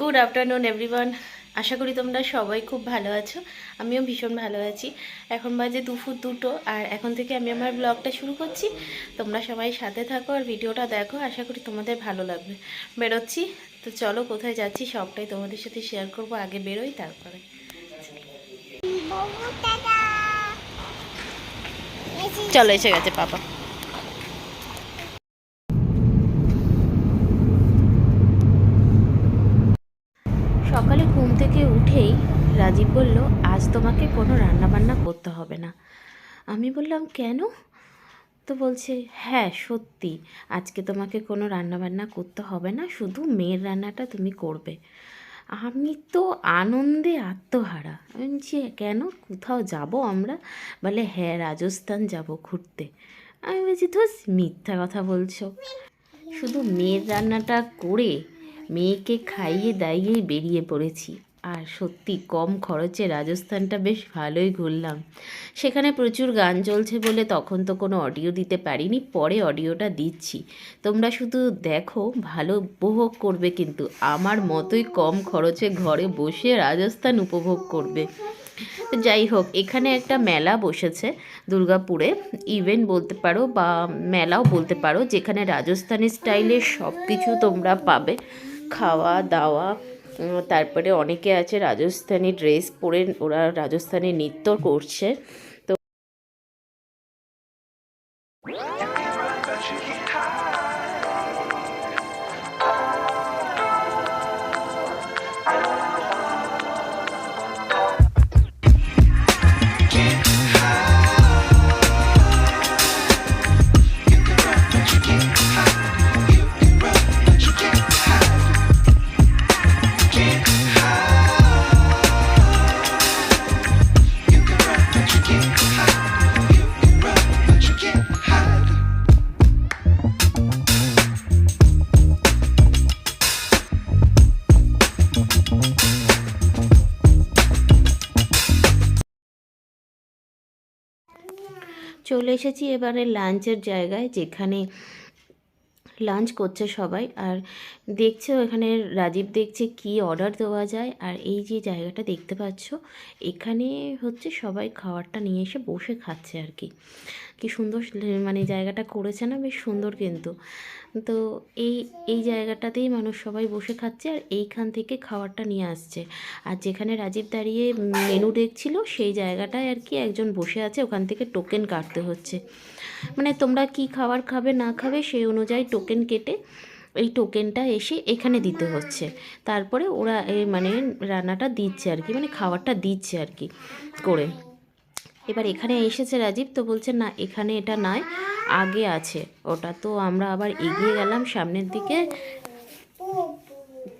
Good afternoon everyone আশা করি তোমরা সবাই খুব ভালো আছো। আমিও ভীষণ ভালো আছি। এখন বাজে দুপুর দুটো আর এখন থেকে আমি আমার ব্লগটা শুরু করছি। তোমরা সবাই সাথে থাকো আর ভিডিওটা দেখো আশা করি তোমাদের ভালো লাগবে। বেরোচ্ছি। তো চলো কোথায় যাচ্ছি সবটাই তোমাদের সাথে শেয়ার করব আগে বেরোই তারপরে। চলো এসে গেছে পাপা। সকালে ঘুম থেকে উঠেই রাজীব বলল, আজ তোমাকে কোনো রান্নাবান্না করতে হবে না। আমি বললাম, কেন? তো বলছে হ্যাঁ সত্যি, আজকে তোমাকে কোনো রান্নাবান্না করতে হবে না, শুধু মেয়ের রান্নাটা তুমি করবে। আমি তো আনন্দে আত্মহারা। আমি বলছি, কেন? কোথাও যাব আমরা? বলে হ্যাঁ রাজস্থান যাব ঘুরতে। আমি বলছি তো মিথ্যা কথা বলছো। শুধু মেয়ের রান্নাটা করে মেয়েকে খাইয়ে দাইয়ে বেরিয়ে পড়েছি। আর সত্যি কম খরচে রাজস্থানটা বেশ ভালোই ঘুরলাম। সেখানে প্রচুর গান চলছে বলে তখন তো কোনো অডিও দিতে পারিনি, পরে অডিওটা দিচ্ছি। তোমরা শুধু দেখো, ভালো উপভোগ করবে কিন্তু আমার মতোই কম খরচে ঘরে বসে রাজস্থান উপভোগ করবে। যাই হোক, এখানে একটা মেলা বসেছে দুর্গাপুরে। ইভেন্ট বলতে পারো বা মেলাও বলতে পারো, যেখানে রাজস্থানি স্টাইলের সব কিছু তোমরা পাবে। খাওয়া দাওয়া তারপরে অনেকে আছে রাজস্থানি ড্রেস পরে ওরা রাজস্থানি নৃত্য করছে। চলে এসেছি এবারে লাঞ্চের জায়গায়, যেখানে লাঞ্চ করছে সবাই। আর দেখছে, এখানে রাজীব দেখছে কি অর্ডার দেওয়া যায়। আর এই যে জায়গাটা দেখতে পাচ্ছ, এখানে হচ্ছে সবাই খাবারটা নিয়ে এসে বসে খাচ্ছে আর কি। কি সুন্দর মানে জায়গাটা করেছে না, বেশ সুন্দর কিন্তু। তো এই এই জায়গাটাতেই মানুষ সবাই বসে খাচ্ছে আর এইখান থেকে খাবারটা নিয়ে আসছে। আর যেখানে রাজীব দাঁড়িয়ে মেনু দেখছিল, সেই জায়গাটায় আর কি একজন বসে আছে, ওখান থেকে টোকেন কাটতে হচ্ছে। মানে তোমরা কি খাবার খাবে, না খাবে, সেই অনুযায়ী টোকেন কেটে এই টোকেনটা এসে এখানে দিতে হচ্ছে। তারপরে ওরা মানে রান্নাটা দিচ্ছে আর কি মানে খাবারটা দিচ্ছে আর কি করে। এবার এখানে এসেছে রাজীব তো বলছে, না, এখানে এটা নয় আগে আছে। ওটা তো আমরা আবার এগিয়ে গেলাম সামনের দিকে।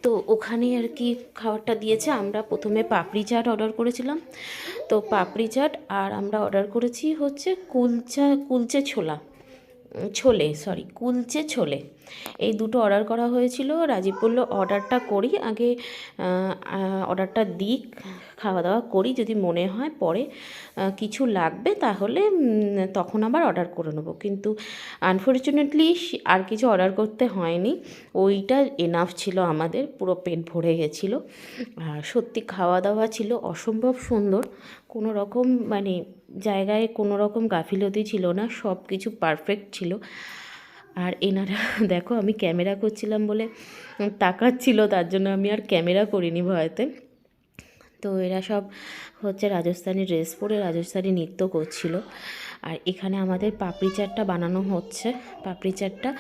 তো ওখানে আর কি খাবারটা দিয়েছে। আমরা প্রথমে পাপড়ি চাট অর্ডার করেছিলাম। তো পাপড়ি চাট আর আমরা অর্ডার করেছি হচ্ছে কুলচা, কুলচে ছোলা। ছোলে সরি কুলচে ছোলে। এই দুটো অর্ডার করা হয়েছিল। রাজীব বলল, অর্ডারটা করি, আগে অর্ডারটা দিক। খাওয়া দাওয়া করি যদি মনে হয় পরে কিছু লাগবে তাহলে তখন আবার অর্ডার করে নেব। কিন্তু আনফর্চুনেটলি আর কিছু অর্ডার করতে হয়নি। ওইটা এনাফ ছিল আমাদের, পুরো পেট ভরে গেছিল। আর সত্যি খাওয়া দাওয়া ছিল অসম্ভব সুন্দর। কোনো রকম মানে জায়গায় কোনো রকম গাফিলতি ছিল না সব কিছু পারফেক্ট ছিল। আর এনারা, দেখো আমি ক্যামেরা করছিলাম বলে তাকাচ্ছিল, তার জন্য আমি আর ক্যামেরা করিনি ভয়তে। তো এরা সব হচ্ছে রাজস্থানি ড্রেস পরে রাজস্থানি নৃত্য করছিল। আর এখানে আমাদের পাপড়ি চাটটা বানানো হচ্ছে। পাপড়ি চাটটা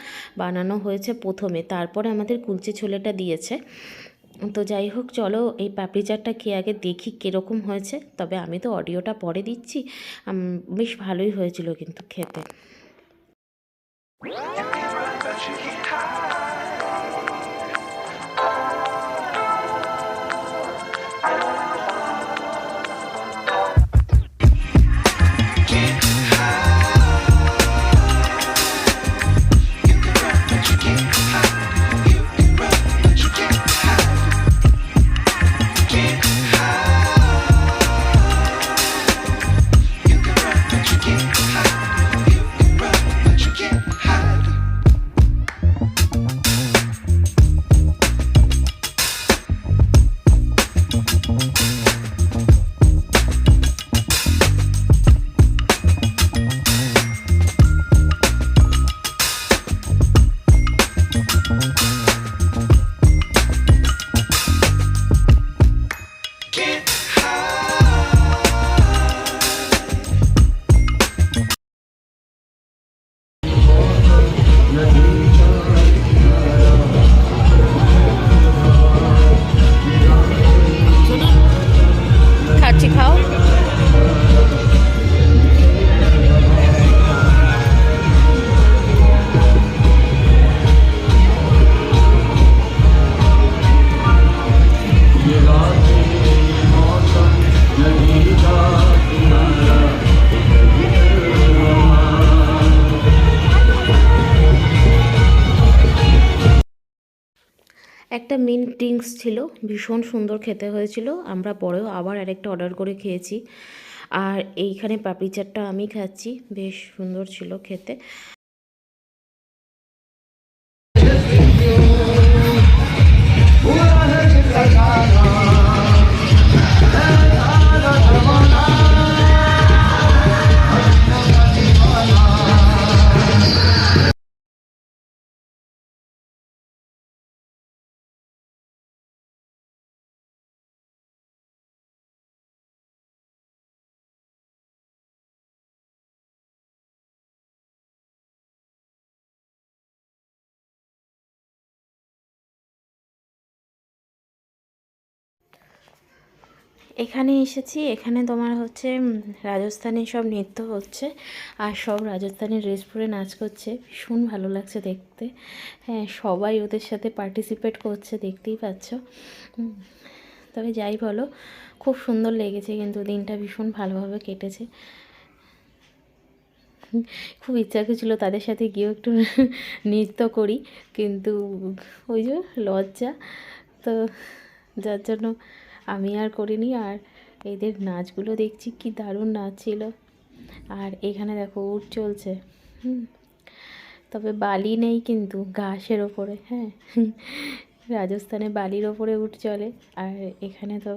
বানানো হয়েছে প্রথমে, তারপরে আমাদের কুলচে ছোলেটা দিয়েছে। তো যাই হোক, চলো এই পাপড়ি চাটটা খেয়ে আগে দেখি কীরকম হয়েছে। তবে আমি তো অডিওটা পরে দিচ্ছি। বেশ ভালোই হয়েছিল কিন্তু খেতে। একটা মিন্ট ড্রিঙ্কস ছিল, ভীষণ সুন্দর খেতে হয়েছিল। আমরা পরেও আবার আরেকটা অর্ডার করে খেয়েছি। আর এইখানে পাপড়ি চাটটা আমি খাচ্ছি, বেশ সুন্দর ছিল খেতে। এখানে এসেছি, এখানে তোমার হচ্ছে রাজস্থানি সব নৃত্য হচ্ছে আর সব রাজস্থানি ড্রেস পরে নাচ করছে। ভীষণ ভালো লাগছে দেখতে। হ্যাঁ সবাই ওদের সাথে পার্টিসিপেট করছে, দেখতেই পাচ্ছ। তবে যাই বলো, খুব সুন্দর লেগেছে কিন্তু দিনটা ভীষণ ভালোভাবে কেটেছে। খুব ইচ্ছা করছিল তাদের সাথে গিয়েও একটু নৃত্য করি, কিন্তু ওই যে লজ্জা। তো যার জন্য আমি আর করিনি, আর এদের নাচগুলো দেখছি কি দারুণ নাচ ছিল। আর এখানে দেখো উট চলছে। হুম, তবে বালি নেই কিন্তু ঘাসের ওপরে হ্যাঁ। রাজস্থানে বালির ওপরে উট চলে, আর এখানে তো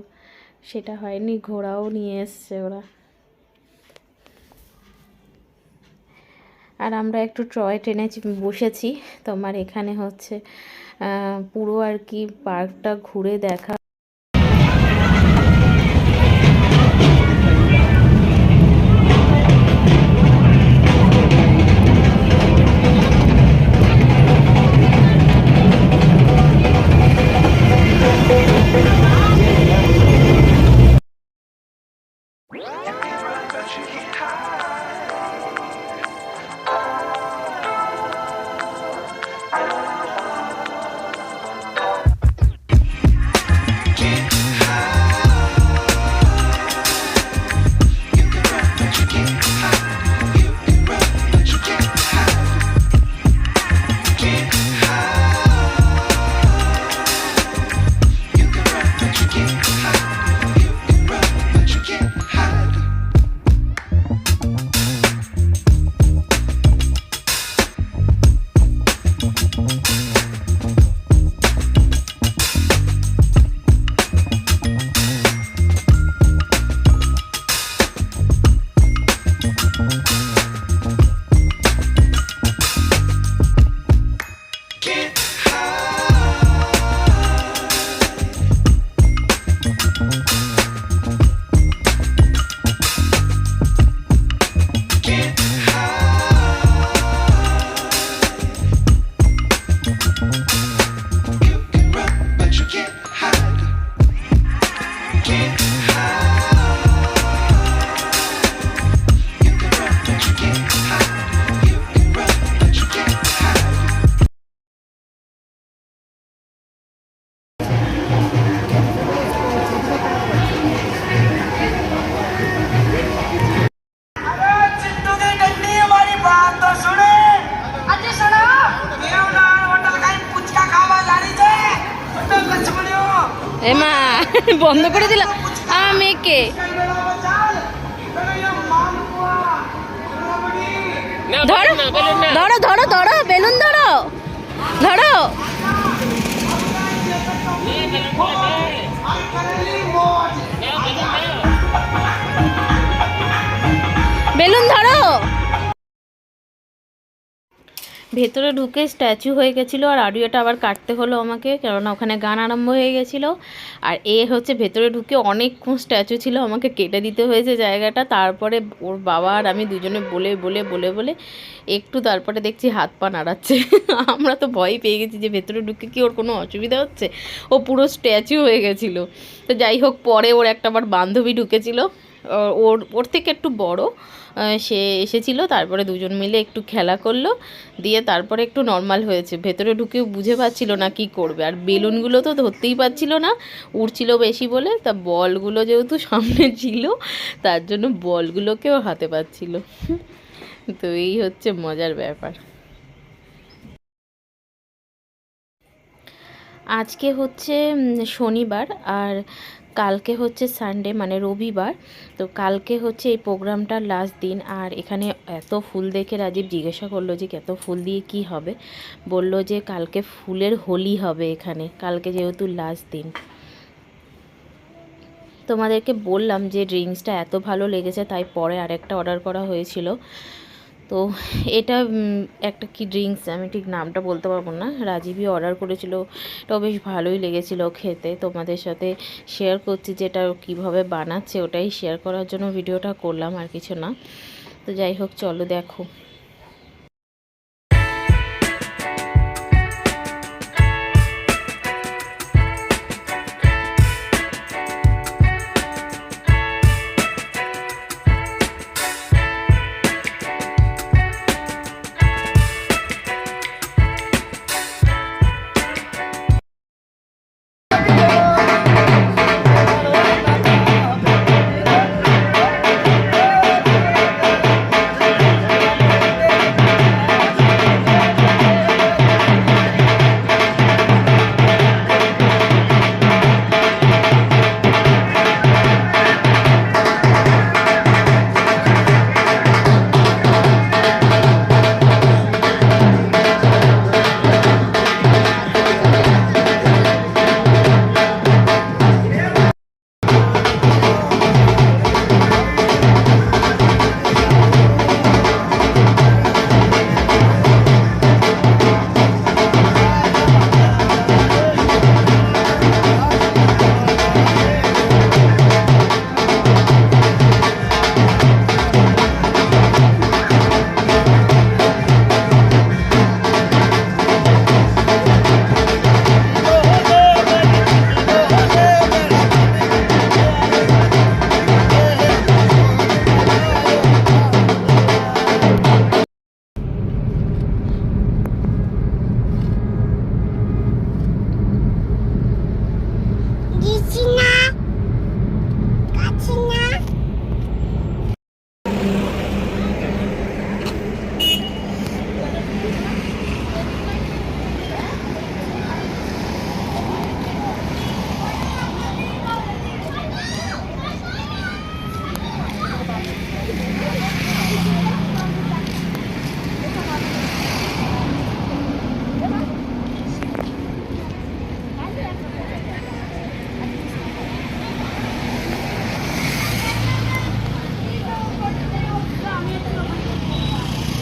সেটা হয়নি, ঘোড়াও নিয়ে এসছে ওরা। আর আমরা একটু টয় ট্রেনে বসেছি, তোমার এখানে হচ্ছে পুরো আর কি পার্কটা ঘুরে দেখা এ মা বন্ধ করে দিল। আমার মেয়েকে ধরো ধরো ধরো ধরো বেলুন ধরো। ধরো। ভেতরে ঢুকে স্ট্যাচু হয়ে গেছিল আর অডিওটা আবার কাটতে হলো আমাকে, কেননা ওখানে গান আরম্ভ হয়ে গেছিল। আর এ হচ্ছে ভেতরে ঢুকে অনেকক্ষণ স্ট্যাচু ছিল, আমাকে কেটে দিতে হয়েছে জায়গাটা। তারপরে ওর বাবা আর আমি দুজনে বলে বলে বলে বলে একটু তারপরে দেখছি হাত পা নাড়াচ্ছে। আমরা তো ভয় পেয়ে গেছি যে ভেতরে ঢুকে কি ওর কোনো অসুবিধা হচ্ছে? ও পুরো স্ট্যাচু হয়ে গেছিল। তো যাই হোক, পরে ওর একটা আবার বান্ধবী ঢুকেছিল। ওর ওর থেকে একটু বড় সে এসেছিল, তারপরে দুজন মিলে একটু খেলা করল, দিয়ে তারপরে একটু নর্মাল হয়েছে। ভেতরে ঢুকেও বুঝে পাচ্ছিল না কি করবে। আর বেলুনগুলো তো ধরতেই পারছিল না, উড়ছিল বেশি বলে, তা বলগুলো যেহেতু সামনে ছিল, তার জন্য বলগুলোকেও হাতে পাচ্ছিল। তো এই হচ্ছে মজার ব্যাপার। আজকে হচ্ছে শনিবার, আর কালকে হচ্ছে সানডে মানে রবিবার। তো কালকে হচ্ছে এই প্রোগ্রামটার লাস্ট দিন। আর এখানে এত ফুল দেখে রাজীব জিজ্ঞাসা করল যে, এত ফুল দিয়ে কি হবে? বলল যে, কালকে ফুলের হোলি হবে এখানে। কালকে যেহেতু লাস্ট দিন। তোমাদেরকে বললাম যে ড্রিঙ্কসটা এত ভালো লেগেছে, তাই পরে আরেকটা অর্ডার করা হয়েছিল। তো এটা একটা কি ড্রিঙ্কস আমি ঠিক নামটা বলতে পারব না। রাজীবই অর্ডার করেছিল এটাও বেশ ভালোই লেগেছিল খেতে। তোমাদের সাথে শেয়ার করছি যেটা কীভাবে বানাচ্ছে, ওটাই শেয়ার করার জন্য ভিডিওটা করলাম, আর কিছু না। তো যাই হোক, চলো দেখো।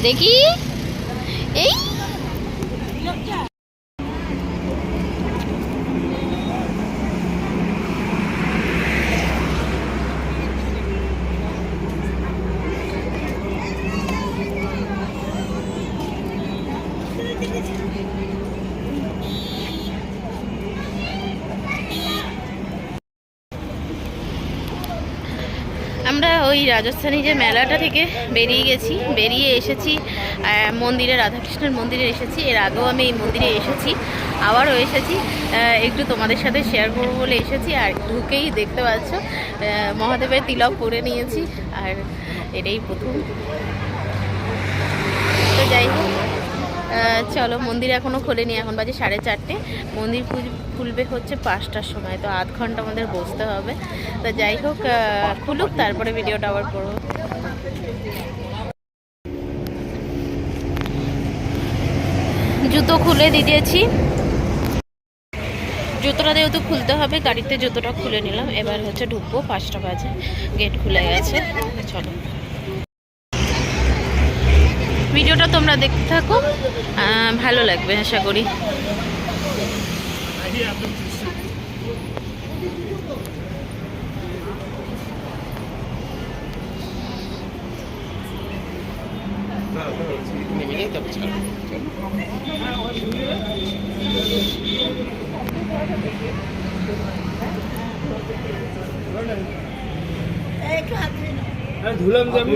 দেখি এই আমরা ওই রাজস্থানী যে মেলাটা থেকে বেরিয়ে গেছি, বেরিয়ে এসেছি মন্দিরে, রাধাকৃষ্ণের মন্দিরে এসেছি। এর আগেও আমি এই মন্দিরে এসেছি, আবারও এসেছি। একটু তোমাদের সাথে শেয়ার করব বলে এসেছি। আর ঢুকেই দেখতে পাচ্ছ মহাদেবের তিলক পরে নিয়েছি, আর এটাই প্রথম। তো যাই হোক। চলো, মন্দির এখনও খোলেনি, এখন বাজে সাড়ে চারটে। মন্দির খুলবে হচ্ছে পাঁচটার সময়, তো আধ ঘণ্টা আমাদের বসতে হবে। তো যাই হোক খুলুক, তারপরে ভিডিওটা আবার করব। জুতো খুলে দিয়েছি। জুতোটা যেহেতু খুলতে হবে, গাড়িতে জুতোটা খুলে নিলাম। এবার হচ্ছে ঢুকবো, পাঁচটা বাজে, গেট খুলে গেছে। চলো। ভিডিওটা তোমরা দেখতে থাকো। ভালো লাগবে আশা করি। ধুলাম যে আমি।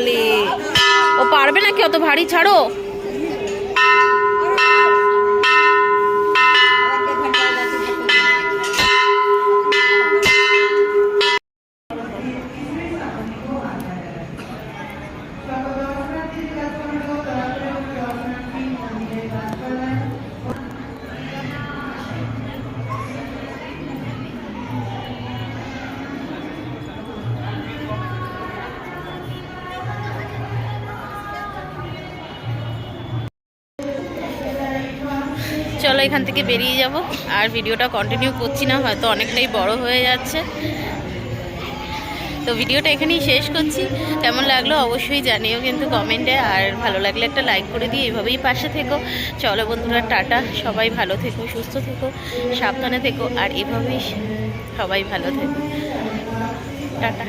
কপালে ও পারবে নাকি? অত ভারী ছাড়ো। চলো এখান থেকে বেরিয়ে যাব। আর ভিডিওটা কন্টিনিউ করছি না, হয়তো অনেকটাই বড় হয়ে যাচ্ছে। তো ভিডিওটা এখানেই শেষ করছি। কেমন লাগল অবশ্যই জানিও কিন্তু কমেন্টে, আর ভালো লাগলে একটা লাইক করে দিয়ে এভাবেই পাশে থেকো। চলো বন্ধুরা, টাটা। সবাই ভালো থেকো, সুস্থ থেকো, সাবধানে থেকো, আর এভাবেই সবাই ভালো থেকো। টাটা।